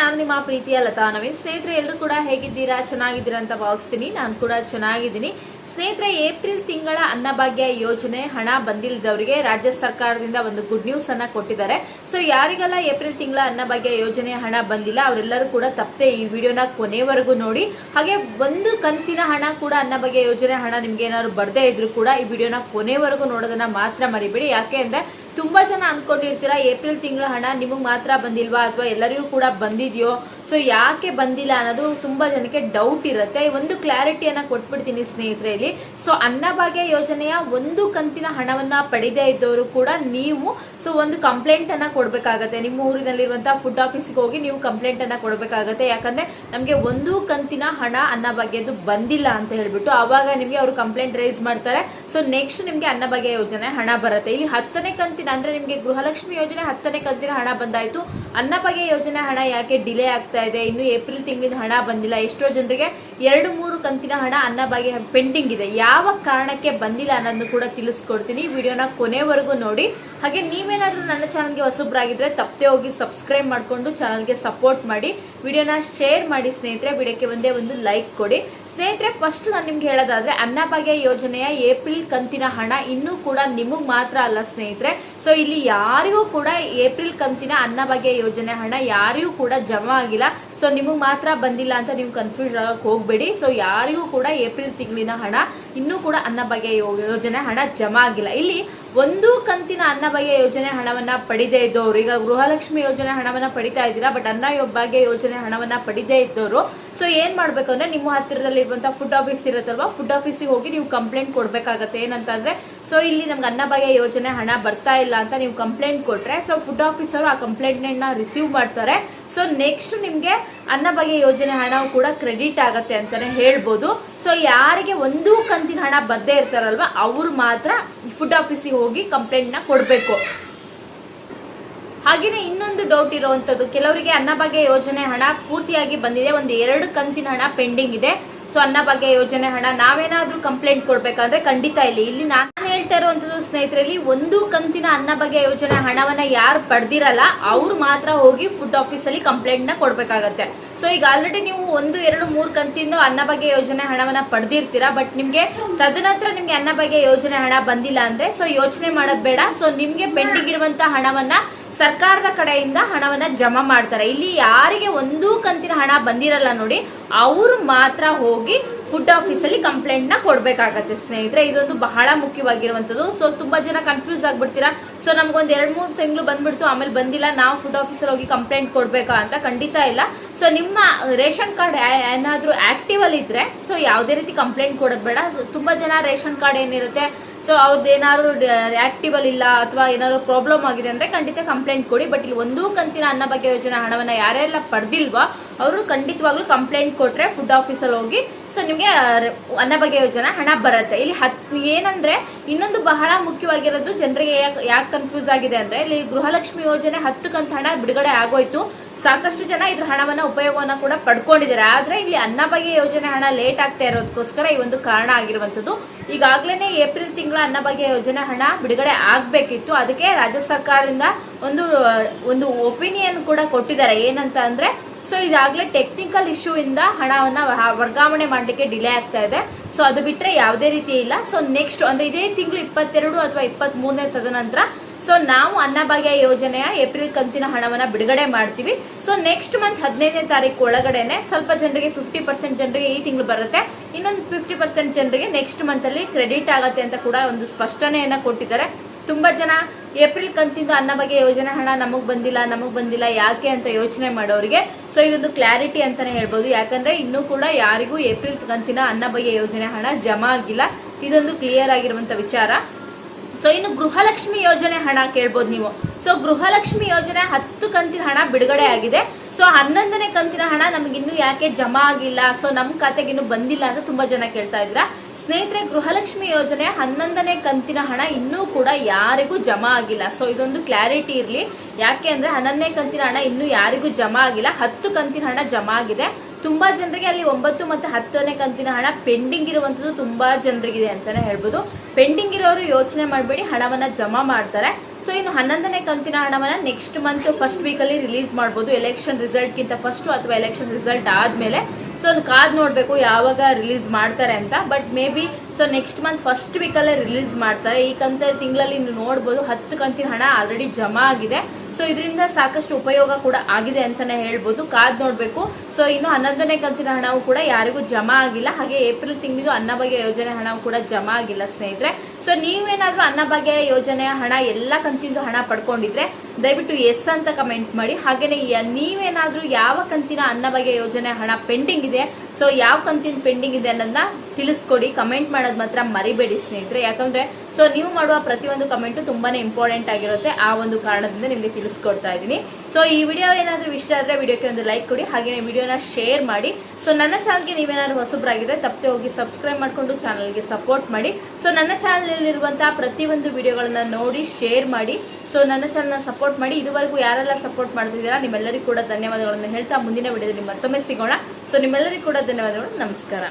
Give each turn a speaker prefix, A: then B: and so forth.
A: ನಾನು ನಿಮ್ಮ ಪ್ರೀತಿಯ ಲತಾ ನವೀನ್. ಸ್ನೇಹಿತರೆ, ಎಲ್ಲರೂ ಕೂಡ ಹೇಗಿದ್ದೀರಾ? ಚೆನ್ನಾಗಿದ್ದೀರಾ ಅಂತ ಭಾವಿಸ್ತೀನಿ. ನಾನು ಕೂಡ ಚೆನ್ನಾಗಿದ್ದೀನಿ. ಸ್ನೇಹಿತರೆ, ಏಪ್ರಿಲ್ ತಿಂಗಳ ಅನ್ನಭಾಗ್ಯ ಯೋಜನೆ ಹಣ ಬಂದಿಲ್ಲದವರಿಗೆ ರಾಜ್ಯ ಸರ್ಕಾರದಿಂದ ಒಂದು ಗುಡ್ ನ್ಯೂಸ್ ಅನ್ನ ಕೊಟ್ಟಿದ್ದಾರೆ. ಸೊ ಯಾರಿಗೆಲ್ಲ ಏಪ್ರಿಲ್ ತಿಂಗಳ ಅನ್ನಭಾಗ್ಯ ಯೋಜನೆ ಹಣ ಬಂದಿಲ್ಲ, ಅವರೆಲ್ಲರೂ ಕೂಡ ತಪ್ಪದೆ ಈ ವಿಡಿಯೋನ ಕೊನೆವರೆಗೂ ನೋಡಿ. ಹಾಗೆ ಒಂದು ಕಂತಿನ ಹಣ ಕೂಡ ಅನ್ನಭಾಗ್ಯ ಯೋಜನೆ ಹಣ ನಿಮ್ಗೆ ಏನಾದ್ರು ಬರ್ದೇ ಇದ್ರು ಕೂಡ ಈ ವಿಡಿಯೋನ ಕೊನೆವರೆಗೂ ನೋಡೋದನ್ನ ಮಾತ್ರ ಮರಿಬೇಡಿ. ಯಾಕೆ ಅಂದ್ರೆ ತುಂಬಾ ಜನ ಅನ್ಕೊಂಡಿರ್ತೀರಾ, ಏಪ್ರಿಲ್ ತಿಂಗಳ ಹಣ ನಿಮಗೆ ಮಾತ್ರ ಬಂದಿಲ್ವಾ ಅಥವಾ ಎಲ್ಲರಿಗೂ ಕೂಡ ಬಂದಿದೆಯೋ? ಸೊ ಯಾಕೆ ಬಂದಿಲ್ಲ ಅನ್ನೋದು ತುಂಬಾ ಜನಕ್ಕೆ ಡೌಟ್ ಇರುತ್ತೆ. ಒಂದು ಕ್ಲಾರಿಟಿಯನ್ನ ಕೊಟ್ಬಿಡ್ತೀನಿ ಸ್ನೇಹಿತರೆ ಇಲ್ಲಿ ಸೊ ಅನ್ನಭಾಗ್ಯ ಯೋಜನೆಯ ಒಂದು ಕಂತಿನ ಹಣವನ್ನ ಪಡೆದೇ ಇದ್ದವರು ಕೂಡ ನೀವು. ಸೊ ಒಂದು ಕಂಪ್ಲೇಂಟ್ ಅನ್ನ ಕೊಡ್ಬೇಕಾಗತ್ತೆ. ನಿಮ್ಮ ಊರಿನಲ್ಲಿರುವಂತಹ ಫುಡ್ ಆಫೀಸ್ಗೆ ಹೋಗಿ ನೀವು ಕಂಪ್ಲೇಂಟ್ ಅನ್ನ ಕೊಡ್ಬೇಕಾಗತ್ತೆ. ಯಾಕಂದ್ರೆ ನಮಗೆ ಒಂದು ಕಂತಿನ ಹಣ ಅನ್ನಭಾಗ್ಯದ್ದು ಬಂದಿಲ್ಲ ಅಂತ ಹೇಳ್ಬಿಟ್ಟು ಆವಾಗ ನಿಮಗೆ ಅವರು ಕಂಪ್ಲೇಂಟ್ ರೈಸ್ ಮಾಡ್ತಾರೆ. ಸೊ ನೆಕ್ಸ್ಟ್ ನಿಮ್ಗೆ ಅನ್ನಭಾಗ್ಯ ಯೋಜನೆ ಹಣ ಬರುತ್ತೆ. ಇಲ್ಲಿ ಹತ್ತನೇ ಕಂತಿನ ಅಂದ್ರೆ ನಿಮ್ಗೆ ಗೃಹಲಕ್ಷ್ಮಿ ಯೋಜನೆ ಹತ್ತನೇ ಕಂತಿನ ಹಣ ಬಂದಾಯ್ತು. ಅನ್ನಭಾಗ್ಯ ಯೋಜನೆ ಹಣ ಯಾಕೆ ಡಿಲೇ ಆಗ್ತಾ ಇದೆ? ಇನ್ನು ಏಪ್ರಿಲ್ ತಿಂಗಳಿಂದ ಹಣ ಬಂದಿಲ್ಲ. ಎಷ್ಟೋ ಜನರಿಗೆ ಎರಡು ಮೂರು ಕಂತಿನ ಹಣ ಅನ್ನಭಾಗ್ಯ ಪೆಂಡಿಂಗ್ ಇದೆ. ಯಾವ ಕಾರಣಕ್ಕೆ ಬಂದಿಲ್ಲ ಅನ್ನೋದನ್ನು ಕೂಡ ತಿಳಿಸ್ಕೊಡ್ತೀನಿ. ವಿಡಿಯೋನ ಕೊನೆವರೆಗೂ ನೋಡಿ. ಹಾಗೆ ನೀವೇನಾದರೂ ನನ್ನ ಚಾನಲ್ಗೆ ಹೊಸಬ್ರಾಗಿದ್ರೆ ತಪ್ಪದೆ ಹೋಗಿ ಸಬ್ಸ್ಕ್ರೈಬ್ ಮಾಡ್ಕೊಂಡು ಚಾನಲ್ಗೆ ಸಪೋರ್ಟ್ ಮಾಡಿ. ವಿಡಿಯೋನ ಶೇರ್ ಮಾಡಿ ಸ್ನೇಹಿತರೆ. ವಿಡಿಯೋಕ್ಕೆ ಒಂದೇ ಒಂದು ಲೈಕ್ ಕೊಡಿ. ಸ್ನೇಹಿತರೆ ಫಸ್ಟ್ ನಾನು ನಿಮ್ಗೆ ಹೇಳೋದಾದ್ರೆ ಅನ್ನಭಾಗ್ಯ ಯೋಜನೆಯ ಏಪ್ರಿಲ್ ಕಂತಿನ ಹಣ ಇನ್ನೂ ಕೂಡ ನಿಮಗ್ ಮಾತ್ರ ಅಲ್ಲ ಸ್ನೇಹಿತರೆ. ಸೊ ಇಲ್ಲಿ ಯಾರಿಗೂ ಕೂಡ ಏಪ್ರಿಲ್ ಕಂತಿನ ಅನ್ನಭಾಗ್ಯ ಯೋಜನೆ ಹಣ ಯಾರಿಗೂ ಕೂಡ ಜಮಾ ಆಗಿಲ್ಲ. ಸೊ ನಿಮಗ್ ಮಾತ್ರ ಬಂದಿಲ್ಲ ಅಂತ ನೀವು ಕನ್ಫ್ಯೂಸ್ ಆಗಕ್ ಹೋಗ್ಬೇಡಿ. ಸೊ ಯಾರಿಗೂ ಕೂಡ ಏಪ್ರಿಲ್ ತಿಂಗಳಿನ ಹಣ ಇನ್ನೂ ಕೂಡ ಅನ್ನಭಾಗ್ಯ ಯೋಜನೆ ಹಣ ಜಮಾ ಆಗಿಲ್ಲ. ಇಲ್ಲಿ ಒಂದು ಕಂತಿನ ಅನ್ನಭಾಗ್ಯ ಯೋಜನೆ ಹಣವನ್ನ ಪಡಿದೇ ಇದ್ದವರು ಈಗ ಗೃಹಲಕ್ಷ್ಮಿ ಯೋಜನೆ ಹಣವನ್ನ ಪಡಿತಾ ಇದ್ದೀರಾ, ಬಟ್ ಅನ್ನ ಭಾಗ್ಯ ಯೋಜನೆ ಹಣವನ್ನ ಪಡಿದೇ ಇದ್ದವರು ಸೊ ಏನ್ ಮಾಡ್ಬೇಕು ಅಂದ್ರೆ ನಿಮ್ಮ ಹತ್ತಿರದಲ್ಲಿ ಇರುವಂತಹ ಫುಡ್ ಆಫೀಸ್ ಇರುತ್ತಲ್ವಾ ಫುಡ್ ಆಫೀಸಿಗೆ ಹೋಗಿ ನೀವು ಕಂಪ್ಲೇಂಟ್ ಕೊಡ್ಬೇಕಾಗತ್ತೆ. ಏನಂತಂದ್ರೆ ಸೊ ಇಲ್ಲಿ ನಮ್ಗೆ ಅನ್ನಭಾಗ್ಯ ಯೋಜನೆ ಹಣ ಬರ್ತಾ ಇಲ್ಲ ಅಂತ ನೀವು ಕಂಪ್ಲೇಂಟ್ ಕೊಟ್ರೆ ಸೊ ಫುಡ್ ಆಫೀಸರು ಆ ಕಂಪ್ಲೇಂಟ್ ರಿಸೀವ್ ಮಾಡ್ತಾರೆ. ಸೊ ನೆಕ್ಸ್ಟ್ ನಿಮ್ಗೆ ಅನ್ನಭಾಗ್ಯ ಯೋಜನೆ ಹಣವು ಕೂಡ ಕ್ರೆಡಿಟ್ ಆಗತ್ತೆ ಅಂತಾನೆ ಹೇಳ್ಬೋದು. ಸೊ ಯಾರಿಗೆ ಒಂದು ಕಂತಿನ ಹಣ ಬದ್ದೇ ಇರ್ತಾರಲ್ವ, ಅವ್ರು ಮಾತ್ರ ಫುಡ್ ಆಫೀಸಿಗೆ ಹೋಗಿ ಕಂಪ್ಲೇಂಟ್ ಕೊಡಬೇಕು. ಹಾಗೇನೆ ಇನ್ನೊಂದು ಡೌಟ್ ಇರುವಂತದ್ದು, ಕೆಲವರಿಗೆ ಅನ್ನಭಾಗ್ಯ ಯೋಜನೆ ಹಣ ಪೂರ್ತಿಯಾಗಿ ಬಂದಿದೆ ಒಂದು ಎರಡು ಕಂತಿನ ಹಣ ಪೆಂಡಿಂಗ್ ಇದೆ. ಸೊ ಅನ್ನಭಾಗ್ಯ ಯೋಜನೆ ಹಣ ನಾವೇನಾದ್ರೂ ಕಂಪ್ಲೇಂಟ್ ಕೊಡ್ಬೇಕಂದ್ರೆ ಖಂಡಿತ ಇಲ್ಲಿ. ಇಲ್ಲಿ ನಾನು ಹೇಳ್ತಾ ಇರುವಂತದ್ದು ಸ್ನೇಹಿತರಲ್ಲಿ ಒಂದು ಕಂತಿನ ಅನ್ನಭಾಗ್ಯ ಯೋಜನೆ ಹಣವನ್ನ ಯಾರು ಪಡೆದಿರಲ್ಲ, ಅವ್ರು ಮಾತ್ರ ಹೋಗಿ ಫುಡ್ ಆಫೀಸ್ ಅಲ್ಲಿ ಕಂಪ್ಲೇಂಟ್ನ ಕೊಡ್ಬೇಕಾಗತ್ತೆ. ಸೊ ಈಗ ಆಲ್ರೆಡಿ ನೀವು ಒಂದು, ಎರಡು, ಮೂರು ಕಂತಿಂದ ಅನ್ನಭಾಗ್ಯ ಯೋಜನೆ ಹಣವನ್ನ ಪಡೆದಿರ್ತೀರಾ ಬಟ್ ನಿಮ್ಗೆ ತದನಂತರ ನಿಮ್ಗೆ ಅನ್ನಭಾಗ್ಯ ಯೋಜನೆ ಹಣ ಬಂದಿಲ್ಲ ಅಂದ್ರೆ ಸೊ ಯೋಚನೆ ಮಾಡೋದ್ ಬೇಡ. ಸೊ ನಿಮ್ಗೆ ಪೆಂಡಿಂಗ್ ಇರುವಂತ ಹಣವನ್ನ ಸರ್ಕಾರದ ಕಡೆಯಿಂದ ಹಣವನ್ನ ಜಮಾ ಮಾಡ್ತಾರೆ. ಇಲ್ಲಿ ಯಾರಿಗೆ ಒಂದೂ ಕಂತಿನ ಹಣ ಬಂದಿರಲ್ಲ ನೋಡಿ, ಅವರು ಮಾತ್ರ ಹೋಗಿ ಫುಡ್ ಆಫೀಸ್ ಅಲ್ಲಿ ಕಂಪ್ಲೇಂಟ್ನ ಕೊಡ್ಬೇಕಾಗತ್ತೆ ಸ್ನೇಹಿತರೆ. ಇದೊಂದು ಬಹಳ ಮುಖ್ಯವಾಗಿರುವಂತದ್ದು ಸೊ ತುಂಬಾ ಜನ ಕನ್ಫ್ಯೂಸ್ ಆಗ್ಬಿಡ್ತೀರಾ? ಸೊ ನಮ್ಗೊಂದ್ ಎರಡ್ ಮೂರು ತಿಂಗಳು ಬಂದ್ಬಿಡ್ತು, ಆಮೇಲೆ ಬಂದಿಲ್ಲ, ನಾವು ಫುಡ್ ಆಫೀಸರ್ ಹೋಗಿ ಕಂಪ್ಲೇಂಟ್ ಕೊಡ್ಬೇಕಾ ಅಂತ ಖಂಡಿತ ಇಲ್ಲ. ಸೊ ನಿಮ್ಮ ರೇಷನ್ ಕಾರ್ಡ್ ಏನಾದ್ರೂ ಆಕ್ಟಿವ್ ಅಲ್ಲಿ ಇದ್ರೆ ಸೊ ಯಾವುದೇ ರೀತಿ ಕಂಪ್ಲೇಂಟ್ ಕೊಡೋದ್ ಬೇಡ. ತುಂಬಾ ಜನ ರೇಷನ್ ಕಾರ್ಡ್ ಏನಿರುತ್ತೆ ಸೊ ಅವ್ರದ್ದು ಏನಾದ್ರು ಆಕ್ಟಿವ್ ಅಲ್ಲಿ ಇಲ್ಲ ಅಥವಾ ಏನಾದ್ರು ಪ್ರಾಬ್ಲಮ್ ಆಗಿದೆ ಅಂದ್ರೆ ಖಂಡಿತ ಕಂಪ್ಲೇಂಟ್ ಕೊಡಿ. ಬಟ್ ಇಲ್ಲಿ ಒಂದೂ ಕಂತಿನ ಅನ್ನ ಅನ್ನಭಾಗ್ಯ ಯೋಜನೆ ಹಣವನ್ನ ಯಾರೆಲ್ಲ ಪಡೆದಿಲ್ವಾ ಅವರು ಖಂಡಿತವಾಗ್ಲೂ ಕಂಪ್ಲೇಂಟ್ ಕೊಟ್ರೆ ಫುಡ್ ಆಫೀಸಲ್ಲಿ ಹೋಗಿ ಸೊ ನಿಮಗೆ ಅನ್ನಭಾಗ್ಯ ಯೋಜನೆ ಹಣ ಬರುತ್ತೆ. ಇಲ್ಲಿ ಹತ್, ಏನಂದ್ರೆ ಇನ್ನೊಂದು ಬಹಳ ಮುಖ್ಯವಾಗಿರೋದು ಜನರಿಗೆ ಯಾಕೆ ಕನ್ಫ್ಯೂಸ್ ಆಗಿದೆ ಅಂದ್ರೆ ಇಲ್ಲಿ ಗೃಹಲಕ್ಷ್ಮಿ ಯೋಜನೆ ಹತ್ತು ಕಂತ ಹಣ ಬಿಡುಗಡೆ ಆಗೋಯ್ತು. ಸಾಕಷ್ಟು ಜನ ಇದ್ರ ಹಣವನ್ನ ಉಪಯೋಗವನ್ನ ಕೂಡ ಪಡ್ಕೊಂಡಿದ್ದಾರೆ. ಆದ್ರೆ ಇಲ್ಲಿ ಅನ್ನಭಾಗ್ಯ ಯೋಜನೆ ಹಣ ಲೇಟ್ ಆಗ್ತಾ ಇರೋದಕ್ಕೋಸ್ಕರ ಈ ಒಂದು ಕಾರಣ ಆಗಿರುವಂತದ್ದು ಈಗಾಗ್ಲೇನೆ ಏಪ್ರಿಲ್ ತಿಂಗಳ ಅನ್ನಭಾಗ್ಯ ಯೋಜನೆ ಹಣ ಬಿಡುಗಡೆ ಆಗ್ಬೇಕಿತ್ತು. ಅದಕ್ಕೆ ರಾಜ್ಯ ಸರ್ಕಾರದಿಂದ ಒಂದು ಒಂದು ಒಪಿನಿಯನ್ ಕೂಡ ಕೊಟ್ಟಿದ್ದಾರೆ. ಏನಂತ ಅಂದ್ರೆ ಸೊ ಇದಾಗ್ಲೇ ಟೆಕ್ನಿಕಲ್ ಇಶ್ಯೂ ಇಂದ ಹಣವನ್ನ ವರ್ಗಾವಣೆ ಮಾಡ್ಲಿಕ್ಕೆ ಡಿಲೇ ಆಗ್ತಾ ಇದೆ. ಸೊ ಅದು ಬಿಟ್ಟರೆ ಯಾವುದೇ ರೀತಿ ಇಲ್ಲ. ಸೊ ನೆಕ್ಸ್ಟ್ ಅಂದ್ರೆ ಇದೇ ತಿಂಗಳು ಇಪ್ಪತ್ತೆರಡು ಅಥವಾ ಇಪ್ಪತ್ತ್ ಮೂರನೇ ತದನಂತರ ಸೊ ನಾವು ಅನ್ನಭಾಗ್ಯ ಯೋಜನೆಯ ಏಪ್ರಿಲ್ ಕಂತಿನ ಹಣವನ್ನ ಬಿಡುಗಡೆ ಮಾಡ್ತೀವಿ. ಸೊ ನೆಕ್ಸ್ಟ್ ಮಂತ್ ಹದಿನೈದನೇ ತಾರೀಕು ಒಳಗಡೆನೆ ಸ್ವಲ್ಪ ಜನರಿಗೆ ಫಿಫ್ಟಿ ಪರ್ಸೆಂಟ್ ಜನರಿಗೆ ಈ ತಿಂಗಳು ಬರುತ್ತೆ. ಇನ್ನೊಂದು ಫಿಫ್ಟಿ ಪರ್ಸೆಂಟ್ ಜನರಿಗೆ ನೆಕ್ಸ್ಟ್ ಮಂತ್ ಅಲ್ಲಿ ಕ್ರೆಡಿಟ್ ಆಗತ್ತೆ ಅಂತ ಕೂಡ ಒಂದು ಸ್ಪಷ್ಟನೆಯನ್ನ ಕೊಟ್ಟಿದ್ದಾರೆ. ತುಂಬಾ ಜನ ಏಪ್ರಿಲ್ ಕಂತಿಂದ ಅನ್ನಭಾಗ್ಯ ಯೋಜನೆ ಹಣ ನಮಗೆ ಬಂದಿಲ್ಲ ನಮಗೆ ಬಂದಿಲ್ಲ, ಯಾಕೆ ಅಂತ ಯೋಚನೆ ಮಾಡೋರಿಗೆ. ಸೊ ಇದೊಂದು ಕ್ಲಾರಿಟಿ ಅಂತಾನೆ ಹೇಳ್ಬೋದು. ಯಾಕಂದ್ರೆ ಇನ್ನೂ ಕೂಡ ಯಾರಿಗೂ ಏಪ್ರಿಲ್ ಕಂತಿನ ಅನ್ನಭಾಗ್ಯ ಯೋಜನೆ ಹಣ ಜಮಾ ಆಗಿಲ್ಲ. ಇದೊಂದು ಕ್ಲಿಯರ್ ಆಗಿರುವಂತ ವಿಚಾರ. ಸೊ ಇನ್ನು ಗೃಹಲಕ್ಷ್ಮಿ ಯೋಜನೆ ಹಣ ಕೇಳ್ಬೋದು ನೀವು. ಸೊ ಗೃಹಲಕ್ಷ್ಮಿ ಯೋಜನೆ ಹತ್ತು ಕಂತಿನ ಹಣ ಬಿಡುಗಡೆ ಆಗಿದೆ. ಸೊ ಹನ್ನೊಂದನೇ ಕಂತಿನ ಹಣ ನಮಗಿನ್ನೂ ಯಾಕೆ ಜಮಾ ಆಗಿಲ್ಲ? ಸೊ ನಮ್ಮ ಖಾತೆಗೆ ಇನ್ನು ಬಂದಿಲ್ಲ ಅಂತ ತುಂಬಾ ಜನ ಕೇಳ್ತಾ ಇದ್ರ ಸ್ನೇಹಿತರೆ, ಗೃಹಲಕ್ಷ್ಮಿ ಯೋಜನೆ ಹನ್ನೊಂದನೇ ಕಂತಿನ ಹಣ ಇನ್ನೂ ಕೂಡ ಯಾರಿಗೂ ಜಮಾ ಆಗಿಲ್ಲ. ಸೊ ಇದೊಂದು ಕ್ಲಾರಿಟಿ ಇರಲಿ. ಯಾಕೆ ಅಂದ್ರೆ ಹನ್ನೊಂದನೇ ಕಂತಿನ ಹಣ ಇನ್ನೂ ಯಾರಿಗೂ ಜಮಾ ಆಗಿಲ್ಲ. ಹತ್ತು ಕಂತಿನ ಹಣ ಜಮಾ ಆಗಿದೆ. ತುಂಬಾ ಜನರಿಗೆ ಅಲ್ಲಿ ಒಂಬತ್ತು ಮತ್ತೆ ಹತ್ತನೇ ಕಂತಿನ ಹಣ ಪೆಂಡಿಂಗ್ ಇರುವಂತದ್ದು ತುಂಬಾ ಜನರಿಗಿದೆ ಅಂತಾನೆ ಹೇಳ್ಬೋದು. ಪೆಂಡಿಂಗ್ ಇರೋರು ಯೋಚನೆ ಮಾಡಬೇಡಿ, ಹಣವನ್ನ ಜಮಾ ಮಾಡ್ತಾರೆ. ಸೊ ಇನ್ನು ಹನ್ನೊಂದನೇ ಕಂತಿನ ಹಣವನ್ನ ನೆಕ್ಸ್ಟ್ ಮಂತ್ ಫಸ್ಟ್ ವೀಕಲ್ಲಿ ರಿಲೀಸ್ ಮಾಡ್ಬೋದು. ಎಲೆಕ್ಷನ್ ರಿಸಲ್ಟ್ಗಿಂತ ಫಸ್ಟ್ ಅಥವಾ ಎಲೆಕ್ಷನ್ ರಿಸಲ್ಟ್ ಆದಮೇಲೆ. ಸೊ ಒಂದು ಕಾದ್ ನೋಡಬೇಕು ಯಾವಾಗ ರಿಲೀಸ್ ಮಾಡ್ತಾರೆ ಅಂತ. But may be so next month first ವೀಕಲ್ಲೇ release ಮಾಡ್ತಾರೆ. ಈ ಕಂತ ತಿಂಗಳಲ್ಲಿ ನೀವು ನೋಡ್ಬೋದು ಹತ್ತು ಕಂತಿನ ಹಣ ಆಲ್ರೆಡಿ ಜಮಾ ಆಗಿದೆ. ಸೊ ಇದರಿಂದ ಸಾಕಷ್ಟು ಉಪಯೋಗ ಕೂಡ ಆಗಿದೆ ಅಂತಾನೆ ಹೇಳ್ಬೋದು. ಕಾದ್ ನೋಡಬೇಕು. ಸೊ ಇನ್ನು ಹನ್ನೊಂದನೇ ಕಂತಿನ ಹಣವು ಕೂಡ ಯಾರಿಗೂ ಜಮಾ ಆಗಿಲ್ಲ. ಹಾಗೆ ಏಪ್ರಿಲ್ ತಿಂಗಳಿದು ಅನ್ನಭಾಗ್ಯ ಯೋಜನೆ ಹಣವು ಕೂಡ ಜಮಾ ಆಗಿಲ್ಲ ಸ್ನೇಹಿತರೆ. ಸೊ ನೀವೇನಾದರೂ ಅನ್ನಭಾಗ್ಯ ಯೋಜನೆಯ ಹಣ, ಎಲ್ಲ ಕಂತಿಂದು ಹಣ ಪಡ್ಕೊಂಡಿದ್ರೆ ದಯವಿಟ್ಟು ಎಸ್ ಅಂತ ಕಮೆಂಟ್ ಮಾಡಿ. ಹಾಗೇನೆ ನೀವೇನಾದ್ರೂ ಯಾವ ಕಂತಿನ ಅನ್ನಭಾಗ್ಯ ಯೋಜನೆ ಹಣ ಪೆಂಡಿಂಗ್ ಇದೆ, ಸೊ ಯಾವ ಕಂತಿನ ಪೆಂಡಿಂಗ್ ಇದೆ ಅನ್ನೋದನ್ನ ತಿಳಿಸ್ಕೊಡಿ ಕಮೆಂಟ್ ಮಾಡೋದು ಮಾತ್ರ ಮರಿಬೇಡಿ ಸ್ನೇಹಿತರೆ. ಯಾಕಂದ್ರೆ ಸೊ ನೀವು ಮಾಡುವ ಪ್ರತಿಯೊಂದು ಕಮೆಂಟು ತುಂಬಾ ಇಂಪಾರ್ಟೆಂಟ್ ಆಗಿರುತ್ತೆ ಆ ಒಂದು ಕಾರಣದಿಂದ ನಿಮಗೆ ತಿಳಿಸ್ಕೊಡ್ತಾ ಇದ್ದೀನಿ. ಸೊ ಈ ವಿಡಿಯೋ ಏನಾದರೂ ಇಷ್ಟ ಆದರೆ ವಿಡಿಯೋಕ್ಕೆ ಒಂದು ಲೈಕ್ ಕೊಡಿ ಹಾಗೆಯೇ ವಿಡಿಯೋನ ಶೇರ್ ಮಾಡಿ. ಸೊ ನನ್ನ ಚಾನಲ್ಗೆ ನೀವೇನಾದ್ರು ಹೊಸಬ್ರಾಗಿದ್ರೆ ತಪ್ಪದೆ ಹೋಗಿ ಸಬ್ಸ್ಕ್ರೈಬ್ ಮಾಡಿಕೊಂಡು ಚಾನಲ್ಗೆ ಸಪೋರ್ಟ್ ಮಾಡಿ. ಸೊ ನನ್ನ ಚಾನಲಲ್ಲಿರುವಂತಹ ಪ್ರತಿಯೊಂದು ವಿಡಿಯೋಗಳನ್ನು ನೋಡಿ ಶೇರ್ ಮಾಡಿ. ಸೊ ನನ್ನ ಚಾನಲ್ನ ಸಪೋರ್ಟ್ ಮಾಡಿ. ಇದುವರೆಗೂ ಯಾರೆಲ್ಲ ಸಪೋರ್ಟ್ ಮಾಡ್ತಿದ್ದೀರಾ, ನಿಮ್ಮೆಲ್ಲರಿಗೂ ಕೂಡ ಧನ್ಯವಾದಗಳನ್ನು ಹೇಳ್ತಾ ಮುಂದಿನ ವಿಡಿಯೋದಲ್ಲಿ ಮತ್ತೊಮ್ಮೆ ಸಿಗೋಣ. ಸೊ ನಿಮ್ಮೆಲ್ಲರಿಗೂ ಕೂಡ ಧನ್ಯವಾದಗಳು. ನಮಸ್ಕಾರ.